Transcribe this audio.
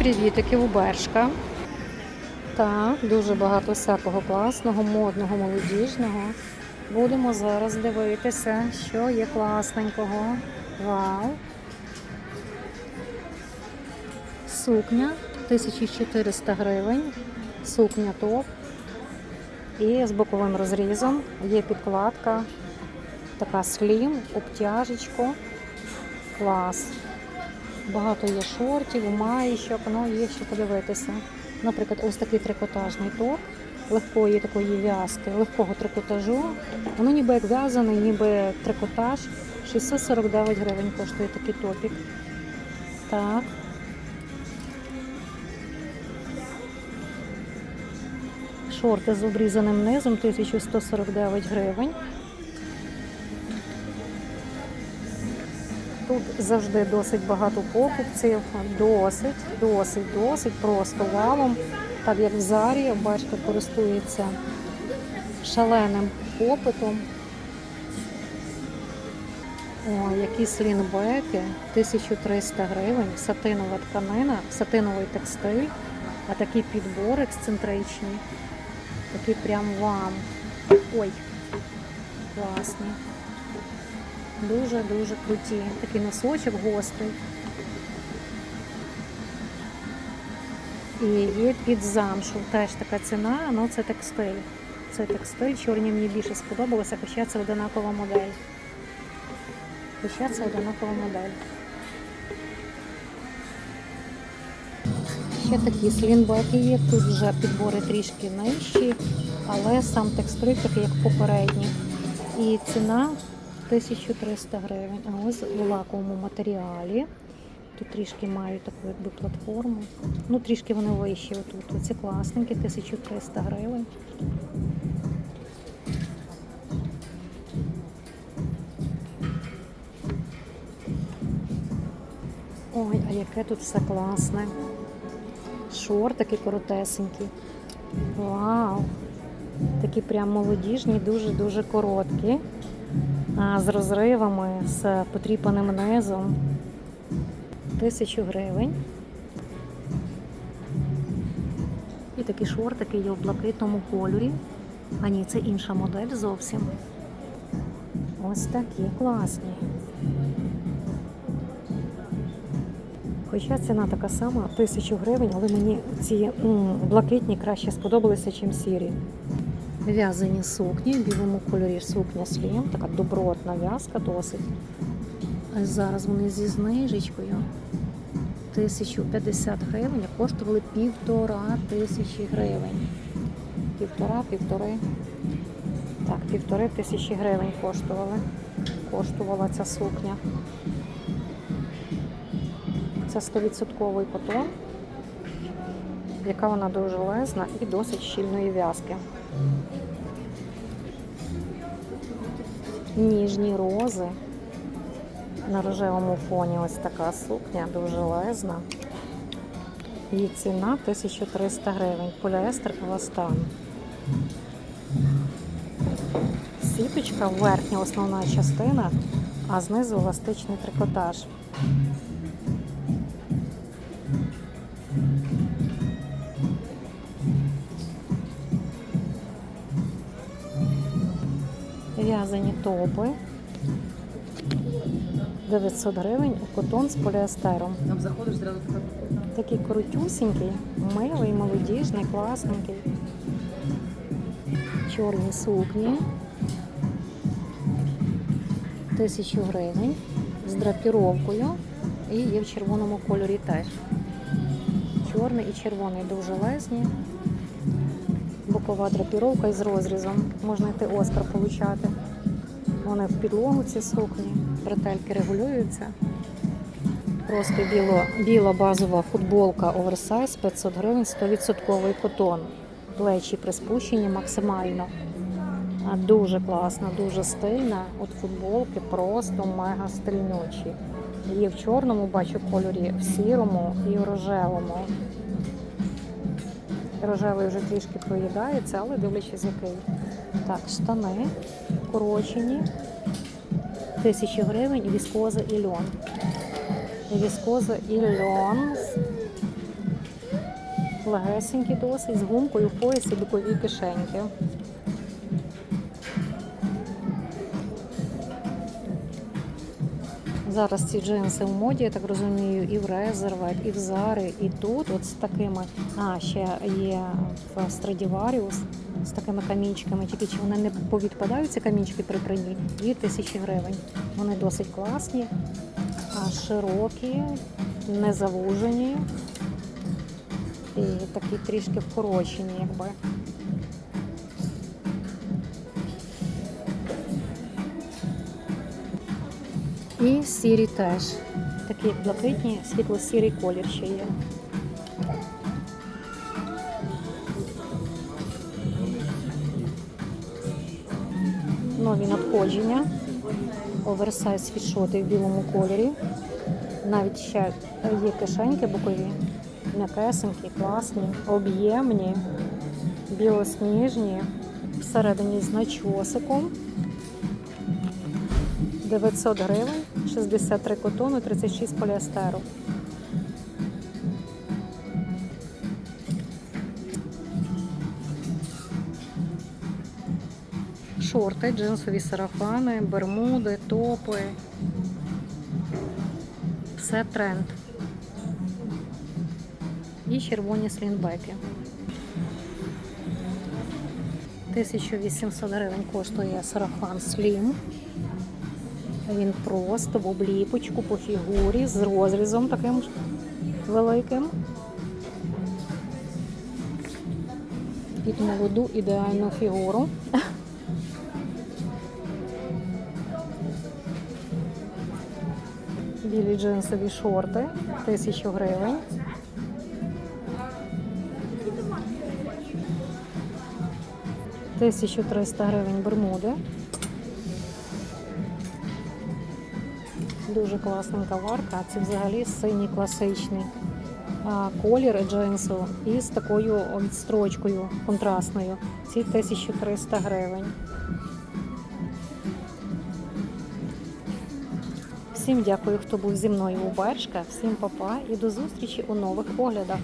привітики у Бершка. Так, дуже багато всякого класного, модного, молодіжного. Будемо зараз дивитися, що є класненького. Вау! Сукня 1400 гривень. Сукня топ. І з боковим розрізом є підкладка, така слім, обтяжечко. Клас. Багато є шортів, маєчок, ну є що подивитися. Наприклад, ось такий трикотажний топ легкої такої в'язки, легкого трикотажу. Воно ніби як в'язаний, ніби трикотаж. 649 гривень коштує такий топік. Так. Шорти з обрізаним низом 1149 гривень. Тут завжди досить багато покупців, досить, досить, досить просто валом. Так як в Зарі, бачите, користується шаленим попитом. О, які слінбеки, 1300 гривень, сатинова тканина, сатиновий текстиль, а такі підбори ексцентричні, такі прям вам. Ой, класні. Дуже-дуже круті. Такий носочок гострий. І є під замшу. Теж така ціна, але це текстиль. Це текстиль. Чорні мені більше сподобалося, хоча це одинакова модель. Хоча це одинакова модель. Ще такі слінбеки є. Тут вже підбори трішки нижчі, але сам текстиль такий, як попередній. І ціна 1300 гривень. А ось в лаковому матеріалі. Тут трішки мають таку якби платформу. Ну, трішки вони вищі отут. Оці класненькі, 1300 гривень. Ой, а яке тут все класне. Шортики коротесенькі. Вау! Такі прям молодіжні, дуже-дуже короткі. З розривами, з потріпаним низом. Тисячу гривень. І такі шортики є в блакитному кольорі. А ні, це інша модель зовсім. Ось такі класні. Хоча ціна така сама, тисячу гривень, але мені ці м, блакитні краще сподобалися, ніж сірі. В'язані сукні, в білому кольорі сукня слім, така добротна в'язка досить. А зараз вони зі знижечкою 1050 гривень, коштували півтора тисячі гривень. Півтора, півтори. Так, півтори тисячі гривень коштували. Коштувала ця сукня. Це 100% котон, яка вона дуже лезна і досить щільної в'язки. Ніжні рози. На рожевому фоні ось така сукня, дуже лезна. Її ціна 1300 гривень. Поліестер еластан. Сіточка верхня основна частина, а знизу еластичний трикотаж. В'язані топи. 900 гривень у котон з поліестером. Там заходиш зразу. Такий крутюсінький, милий, молодіжний, класненький. Чорні сукні. Тисячу гривень з драпіровкою і є в червоному кольорі теж. Чорний і червоний дуже лезні. Бокова драпіровка із розрізом. Можна йти Оскар получати. Вони в підлогу ці сукні, бретельки регулюються. Просто біло, біла базова футболка оверсайз 500 гривень, 100% котон. Плечі приспущені максимально. Дуже класна, дуже стильна. От футболки просто мега стильнючі. Є в чорному, бачу кольорі, в сірому і в рожевому. Рожевий вже трішки проїдається, але дивлячись який. Так, штани корочені. Тисячі гривень, віскоза і льон. Віскоза і льон. Легесенькі досить, з гумкою в поясі бокові кишеньки. Зараз ці джинси в моді, я так розумію, і в Резервет, і в Зари, і тут, от з такими. А, ще є в Stradivarius з такими камінчиками, тільки чи вони не повідпадають ці камінчики при прийні? 2000 гривень. Вони досить класні, а широкі, не завужені і такі трішки вкорочені, якби. І сірі теж. Такі блакитні, світло-сірий колір ще є. Нові надходження. Оверсайз світшоти в білому кольорі. Навіть ще є кишеньки бокові. М'якесенькі, класні, об'ємні, білосніжні, всередині з начосиком. 900 гривень, 63 котону, 36 поліестеру. Шорти, джинсові сарафани, бермуди, топи. Все тренд. І червоні слінбеки. 1800 гривень коштує сарафан Slim. Він просто в обліпочку по фігурі з розрізом таким великим. Під молоду ідеальну фігуру. Білі джинсові шорти, 1000 гривень. Тисячу триста гривень бермуди. Дуже класна варка. Це взагалі синій класичний колір джинсу із такою строчкою контрастною. Ці 1300 гривень. Всім дякую, хто був зі мною у Бершка. Всім па-па і до зустрічі у нових оглядах.